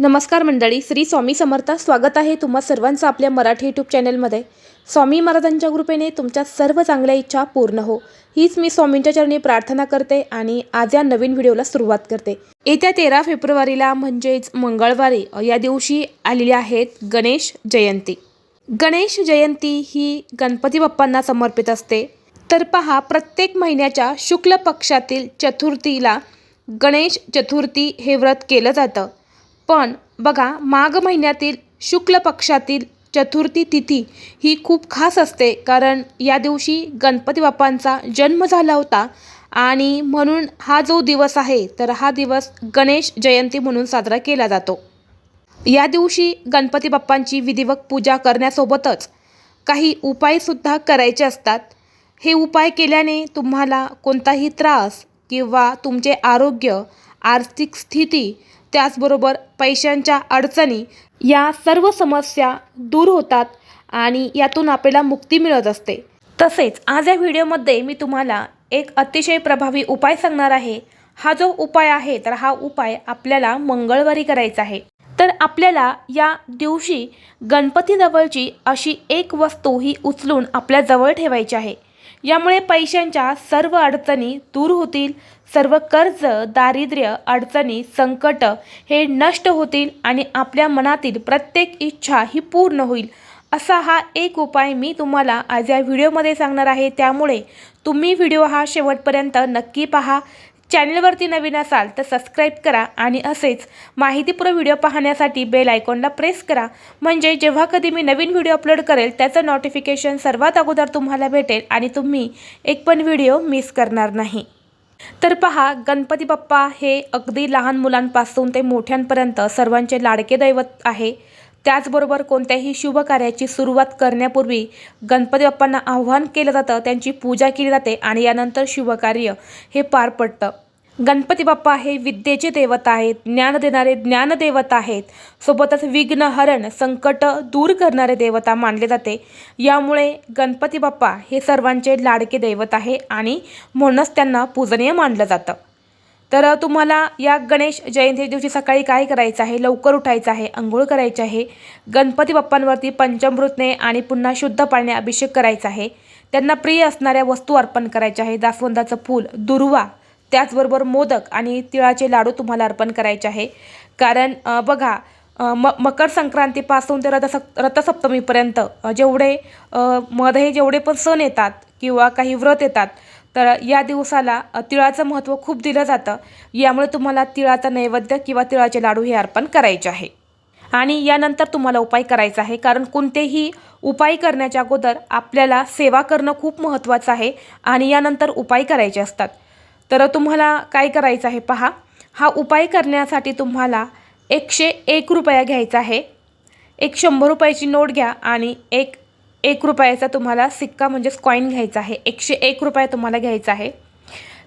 नमस्कार मंडळी श्री स्वामी समर्थ स्वागत आहे तुम्हा सर्वांचं आपल्या मराठी यूट्यूब चॅनलमध्ये. स्वामी महाराजांच्या कृपेने तुमच्या सर्व चांगल्या इच्छा पूर्ण हो. हीच मी स्वामींच्या चरणी प्रार्थना करते आणि आज या नवीन व्हिडिओला सुरुवात करते. येत्या तेरा फेब्रुवारीला म्हणजेच मंगळवारी या दिवशी आलेली आहेत गणेश जयंती. गणेश जयंती ही गणपती बाप्पांना समर्पित असते. तर पहा प्रत्येक महिन्याच्या शुक्ल पक्षातील चतुर्थीला गणेश चतुर्थी हे व्रत केलं जातं. पण बघा माघ महिन्यातील शुक्ल पक्षातील चतुर्थी तिथी ही खूप खास असते कारण या दिवशी गणपती बाप्पांचा जन्म झाला होता आणि म्हणून हा जो दिवस आहे तर हा दिवस गणेश जयंती म्हणून साजरा केला जातो. या दिवशी गणपती बाप्पांची विधिवत पूजा करण्यासोबतच काही उपायसुद्धा करायचे असतात. हे उपाय केल्याने तुम्हाला कोणताही त्रास किंवा तुमचे आरोग्य आर्थिक स्थिती त्याचबरोबर पैशांच्या अडचणी या सर्व समस्या दूर होतात आणि यातून आपल्याला मुक्ती मिळत असते. तसेच आज या व्हिडिओमध्ये मी तुम्हाला एक अतिशय प्रभावी उपाय सांगणार आहे. हा जो उपाय आहे तर हा उपाय आपल्याला मंगळवारी करायचा आहे. तर आपल्याला या दिवशी गणपतीजवळची अशी एक वस्तू ही उचलून आपल्या जवळ ठेवायची आहे. यामुळे पैशांच्या सर्व अडचणी दूर होतील सर्व कर्ज दारिद्र्य अडचणी संकट हे नष्ट होतील आणि आपल्या मनातील प्रत्येक इच्छा ही पूर्ण होईल. असा हा एक उपाय मी तुम्हाला आज या व्हिडिओमध्ये सांगणार आहे. त्यामुळे तुम्ही व्हिडिओ हा शेवटपर्यंत नक्की पहा. चॅनलवरती नवीन असाल तर सबस्क्राईब करा आणि असेच माहितीपूर्व व्हिडिओ पाहण्यासाठी बेल आयकॉनला प्रेस करा. म्हणजे जेव्हा कधी मी नवीन व्हिडिओ अपलोड करेल त्याचं नोटिफिकेशन सर्वात अगोदर तुम्हाला भेटेल आणि तुम्ही एक पण व्हिडिओ मिस करणार नाही. तर पहा गणपती बाप्पा हे अगदी लहान मुलांपासून ते मोठ्यांपर्यंत सर्वांचे लाडके दैवत आहे. त्याचबरोबर कोणत्याही शुभ कार्याची सुरुवात करण्यापूर्वी गणपती बाप्पांना आव्हान केलं जातं त्यांची पूजा केली जाते आणि यानंतर शुभकार्य हे पार पडतं. गणपती बाप्पा हे विद्येचे देवता आहेत ज्ञान देणारे ज्ञानदेवता आहेत. सोबतच विघ्नहरण संकट दूर करणारे देवता मानले जाते. यामुळे गणपती बाप्पा हे सर्वांचे लाडके दैवत आहे आणि म्हणूनच त्यांना पूजनीय मानलं जातं. तर तुम्हाला या गणेश जयंती दिवशी सकाळी काय करायचं आहे? लवकर उठायचं आहे? अंघोळ करायची आहे? गणपती बाप्पांवरती पंचमृतने आणि पुन्हा शुद्ध पाण्याने अभिषेक करायचा आहे? त्यांना प्रिय असणाऱ्या वस्तू अर्पण करायच्या आहे. जास्वंदाचं फूल दुर्वा त्याचबरोबर मोदक आणि तिळाचे लाडू तुम्हाला अर्पण करायचे आहे. कारण बघा म मकर संक्रांतीपासून ते रथसप रथसप्तमीपर्यंत जेवढे अ, मध्ये जेवढे पण सण येतात किंवा काही व्रत येतात तर या दिवसाला तिळाचं महत्त्व खूप दिलं जातं. यामुळे तुम्हाला तिळाचा नैवेद्य किंवा तिळाचे लाडू हे अर्पण करायचे आहे. आणि यानंतर तुम्हाला उपाय करायचा आहे. कारण कोणतेही उपाय करण्याच्या अगोदर आपल्याला सेवा करणं खूप महत्त्वाचं आहे आणि यानंतर उपाय करायचे असतात. तर तुम्हाला काय करायचं आहे पहा. हा उपाय करण्यासाठी तुम्हाला एकशे एक रुपया घ्यायचा आहे. एक शंभर रुपयाची नोट घ्या आणि एक एक रुपयाचा तुम्हाला सिक्का म्हणजेच कॉईन घ्यायचा आहे. एकशे एक रुपया तुम्हाला घ्यायचा आहे.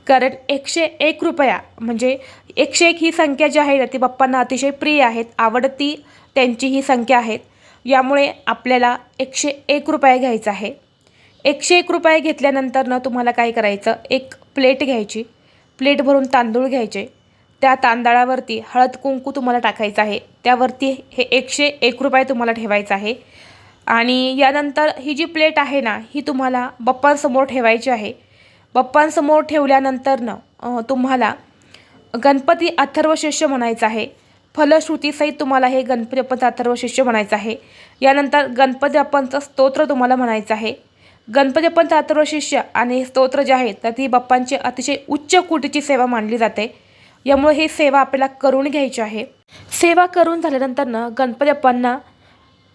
कारण एकशे एक रुपया म्हणजे एकशे एक ही संख्या जी आहे ना ती बाप्पांना अतिशय प्रिय आहेत. आवडती त्यांची ही संख्या आहेत. यामुळे आपल्याला एकशे एक रुपया घ्यायचा आहे. एकशे एक रुपये घेतल्यानंतर ना तुम्हाला काय करायचं? एक प्लेट घ्यायची. प्लेट भरून तांदूळ घ्यायचे. त्या तांदळावरती हळद कुंकू तुम्हाला टाकायचं आहे. त्यावरती हे एकशे एक रुपये तुम्हाला ठेवायचं आहे. आणि यानंतर ही जी प्लेट आहे ना ही तुम्हाला बप्पांसमोर ठेवायची आहे. बप्पांसमोर ठेवल्यानंतरनं तुम्हाला गणपती अथर्व शिष्य म्हणायचं आहे. फलश्रुतीसहित तुम्हाला हे गणपती बाप्पांचं अथर्व शिष्य म्हणायचं आहे. यानंतर गणपती बाप्पांचं स्तोत्र तुम्हाला म्हणायचं आहे. गणपती बाप्पांचं अथर्व शिष्य आणि स्तोत्र जे आहेत तर ती बाप्पांची अतिशय उच्च कोटीची सेवा मानली जाते. यामुळे ही सेवा आपल्याला करून घ्यायची आहे. सेवा करून झाल्यानंतरनं गणपती बाप्पांना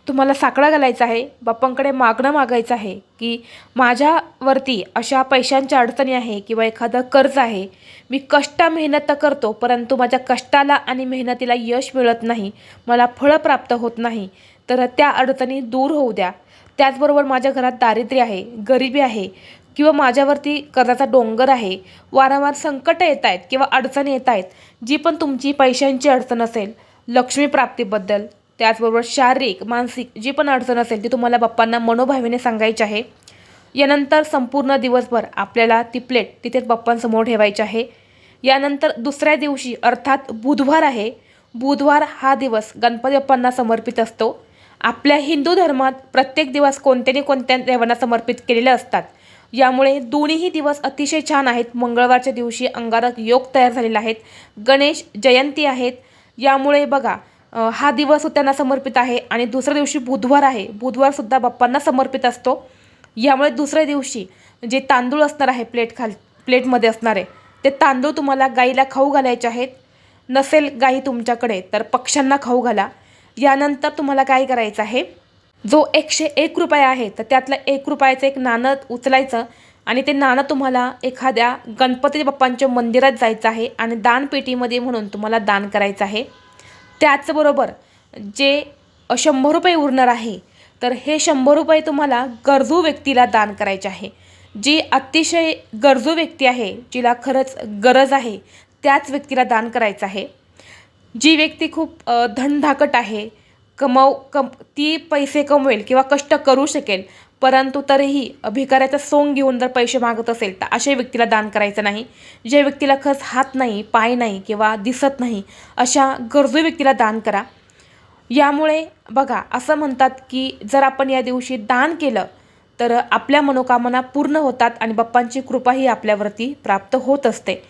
तुम्हाला साकडा घालायचा आहे. बाप्पांकडे मागणं मागायचं आहे की माझ्यावरती अशा पैशांच्या अडचणी आहे किंवा एखादं कर्ज आहे मी कष्ट मेहनत तर करतो परंतु माझ्या कष्टाला आणि मेहनतीला यश मिळत नाही मला फळं प्राप्त होत नाही तर त्या अडचणी दूर होऊ द्या. त्याचबरोबर माझ्या घरात दारिद्र्य आहे गरिबी आहे किंवा माझ्यावरती कर्जाचा डोंगर आहे वारंवार संकट येत आहेत किंवा अडचणी येत आहेत जी पण तुमची पैशांची अडचण असेल लक्ष्मी प्राप्तीबद्दल त्याचबरोबर शारीरिक मानसिक जी पण अडचण असेल ती तुम्हाला बाप्पांना मनोभावीने सांगायची आहे. यानंतर संपूर्ण दिवसभर आपल्याला ती प्लेट तिथेच बाप्पांसमोर ठेवायची आहे. यानंतर दुसऱ्या दिवशी अर्थात बुधवार आहे बुधवार हा दिवस गणपती बाप्पांना समर्पित असतो. आपल्या हिंदू धर्मात प्रत्येक दिवस कोणत्या ना कोणत्या देवांना समर्पित केलेले असतात. यामुळे दोन्हीही दिवस अतिशय छान आहेत. मंगळवारच्या दिवशी अंगारक योग तयार झालेला आहेत गणेश जयंती आहेत यामुळे बघा हा दिवस त्यांना समर्पित आहे आणि दुसऱ्या दिवशी बुधवार आहे. बुधवारसुद्धा बाप्पांना समर्पित असतो. यामुळे दुसऱ्या दिवशी जे तांदूळ असणार आहे प्लेट खाल प्लेटमध्ये असणारे ते तांदूळ तुम्हाला गाईला खाऊ घालायचे आहेत. नसेल गाई तुमच्याकडे तर पक्ष्यांना खाऊ घाला. यानंतर तुम्हाला काय करायचं आहे? जो एकशे एक रुपया आहे तर त्यातलं एक रुपयाचं एक नाणं उचलायचं आणि ते नाणं तुम्हाला एखाद्या गणपती बाप्पांच्या मंदिरात जायचं आहे आणि दानपेटीमध्ये म्हणून तुम्हाला दान करायचं आहे. त्याचबरोबर जे शंभर रुपये उरणार आहे तर हे शंभर रुपये तुम्हाला गरजू व्यक्तीला दान करायचे आहे. जी अतिशय गरजू व्यक्ती आहे जिला खरंच गरज आहे त्याच व्यक्तीला दान करायचं आहे. जी व्यक्ती खूप धनधाकट आहे कमाव कम ती पैसे कमवेल किंवा कष्ट करू शकेल परंतु तरीही भिकाऱ्याचं सोंग घेऊन जर पैसे मागत असेल तर अशा व्यक्तीला दान करायचं नाही. ज्या व्यक्तीला खरंच हात नाही पाय नाही किंवा दिसत नाही अशा गरजू व्यक्तीला दान करा. यामुळे बघा असं म्हणतात की जर आपण या दिवशी दान केलं तर आपल्या मनोकामना पूर्ण होतात आणि बाप्पांची कृपाही आपल्यावरती प्राप्त होत असते.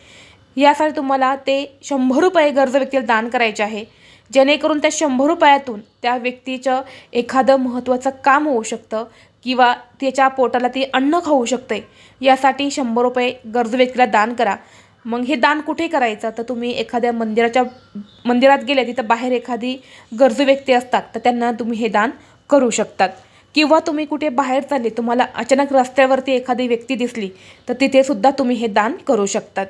यासाठी तुम्हाला ते शंभर रुपये गरज व्यक्तीला दान करायचे आहे. जेणेकरून त्या शंभर रुपयातून त्या व्यक्तीचं एखादं महत्त्वाचं काम होऊ शकतं किंवा त्याच्या पोटाला ते अन्न खाऊ शकते. यासाठी शंभर रुपये गरजू व्यक्तीला दान करा. मग हे दान कुठे करायचं? तर तुम्ही एखाद्या मंदिराच्या मंदिरात गेले तिथं बाहेर एखादी गरजू व्यक्ती असतात तर त्यांना तुम्ही हे दान करू शकतात. किंवा तुम्ही कुठे बाहेर चालले तुम्हाला अचानक रस्त्यावरती एखादी व्यक्ती दिसली तर तिथेसुद्धा तुम्ही हे दान करू शकतात.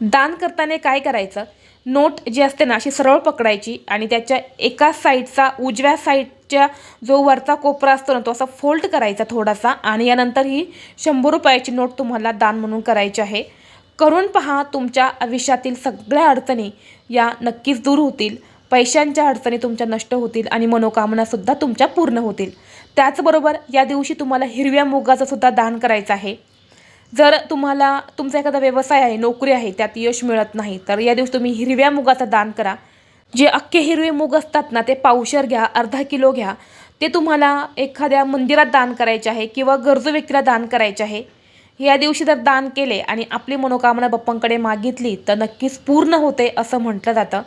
दान करताना काय करायचं? नोट जी असते ना अशी सरळ पकडायची आणि त्याच्या एका साईडचा उजव्या साईडच्या जो वरचा कोपरा असतो ना तो असा फोल्ड करायचा थोडासा आणि यानंतर ही शंभर रुपयाची नोट तुम्हाला दान म्हणून करायची आहे. करून पहा तुमच्या आयुष्यातील सगळ्या अडचणी या नक्कीच दूर होतील. पैशांच्या अडचणी तुमच्या नष्ट होतील आणि मनोकामनासुद्धा तुमच्या पूर्ण होतील. त्याचबरोबर या दिवशी तुम्हाला हिरव्या मुगाचंसुद्धा दान करायचं आहे. जर तुम्हाला तुमचा एखादा व्यवसाय आहे नोकरी आहे त्यात यश मिळत नाही तर या दिवशी तुम्ही हिरव्या मुगाचं दान करा. जे अख्खे हिरवे मूग असतात ना ते पावशर घ्या अर्धा किलो घ्या. ते तुम्हाला एखाद्या मंदिरात दान करायचे आहे किंवा गरजू व्यक्तीला दान करायचे आहे. या दिवशी जर दान केले आणि आपली मनोकामना बाप्पांकडे मागितली तर नक्कीच पूर्ण होते असं म्हटलं जातं.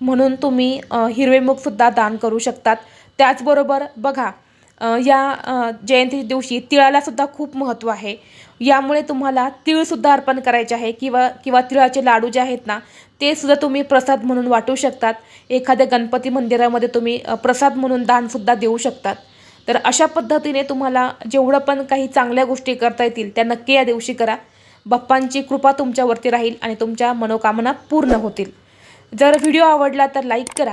म्हणून तुम्ही हिरवे मूगसुद्धा दान करू शकतात. त्याचबरोबर बघा या जयंतीच्या जयंती दिवशी तिळाला सुद्धा खूप महत्त्व आहे. यामुळे तुम्हाला तिळसुद्धा अर्पण करायचे आहे किंवा किंवा तिळाचे लाडू जे आहेत ना ते सुद्धा तुम्ही प्रसाद म्हणून वाटू शकतात. एखाद्या गणपती मंदिरामध्ये तुम्ही प्रसाद म्हणून दानसुद्धा देऊ शकतात. तर अशा पद्धतीने तुम्हाला जेवढं पण काही चांगल्या गोष्टी करता येतील त्या नक्की या दिवशी करा. बाप्पांची कृपा तुमच्यावरती राहील आणि तुमच्या मनोकामना पूर्ण होतील. जर व्हिडिओ आवडला तर लाईक करा.